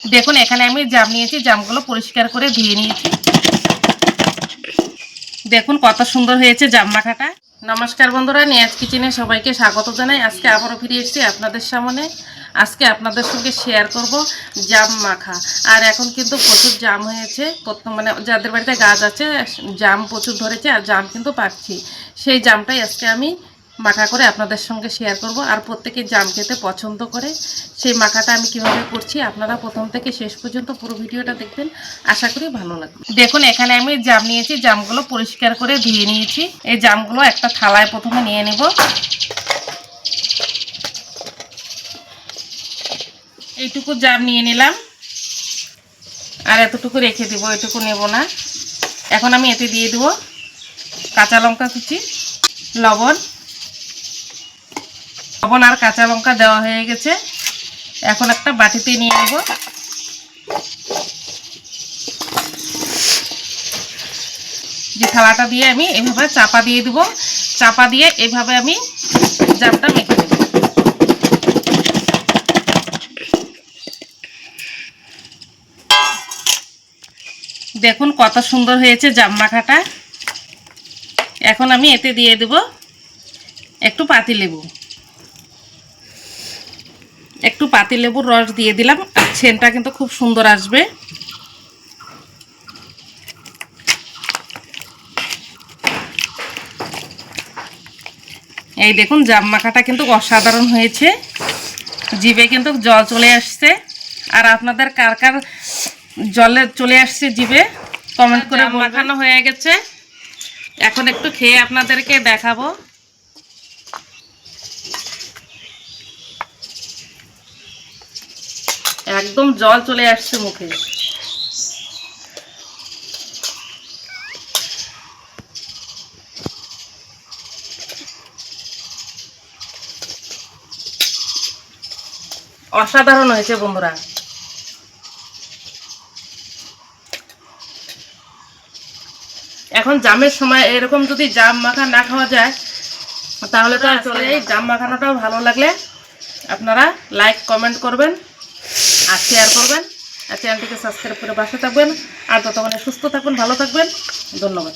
দেখুন, এখানে আমি জাম নিয়েছি, জামগুলো পরিষ্কার করে ধুয়ে নিয়েছি। দেখুন, কত সুন্দর হয়েছে জাম মাখাটা। নমস্কার বন্ধুরা, নিয়াজ কিচেনে সবাইকে স্বাগত জানাই। আজকে আবারও ফিরে এসেছি আপনাদের সামনে। আজকে আপনাদের সঙ্গে শেয়ার করব জাম মাখা। আর এখন কিন্তু প্রচুর জাম হয়েছে। প্রথম মানে যাদের বাড়িতে গাছ আছে, জাম প্রচুর ধরেছে, আর জাম কিন্তু পাচ্ছি। সেই জামটাই আজকে আমি মাখা করে আপনাদের সঙ্গে শেয়ার করব। আর প্রত্যেকে জাম খেতে পছন্দ করে, সেই মাখাটা আমি কীভাবে করছি আপনারা প্রথম থেকে শেষ পর্যন্ত পুরো ভিডিওটা দেখবেন। আশা করি ভালো লাগবে। দেখুন, এখানে আমি জাম নিয়েছি, জামগুলো পরিষ্কার করে ধুয়ে নিয়েছি। এই জামগুলো একটা থালায় প্রথমে নিয়ে নেব। এইটুকু জাম নিয়ে নিলাম। আর এতটুকু রেখে দেবো, এটুকু নেব না। এখন আমি এতে দিয়ে দেবো কাঁচা লঙ্কা কুচি, লবণ লবণ আর কাঁচা লঙ্কা দেওয়া হয়ে গেছে। এখন একটা বাটিতে নিয়ে নেব। যে থালাটা দিয়ে আমি এভাবে চাপা দিয়ে দেবো। চাপা দিয়ে এভাবে আমি জামটা মেখে দেবো দেখুন কত সুন্দর হয়েছে জাম মাখাটা। এখন আমি এতে দিয়ে দেব একটু পাতি লেবু একটু পাতি লেবুর রস দিয়ে দিলাম আর ছেনটা কিন্তু খুব সুন্দর আসবে। এই দেখুন জাম মাখাটা কিন্তু অসাধারণ হয়েছে। জিভে কিন্তু জল চলে আসছে। আর আপনাদের কার কার জলে চলে আসছে জিভে কমেন্ট করে মাখানো হয়ে গেছে। এখন একটু খেয়ে আপনাদেরকে দেখাবো। একদম জল চলে আসছে মুখে। অসাধারণ হয়েছে বন্ধুরা। এখন জামের সময় এরকম যদি জাম মাখা না খাওয়া যায়, তাহলে তো আসলে এই জাম মাখানোটাও ভালো লাগলে আপনারা লাইক কমেন্ট করবেন। আর শেয়ার করবেন। আর চ্যানেলটিকে সাবস্ক্রাইব করে বাসে থাকবেন। আর ততক্ষণে সুস্থ থাকবেন ভালো থাকবেন। ধন্যবাদ।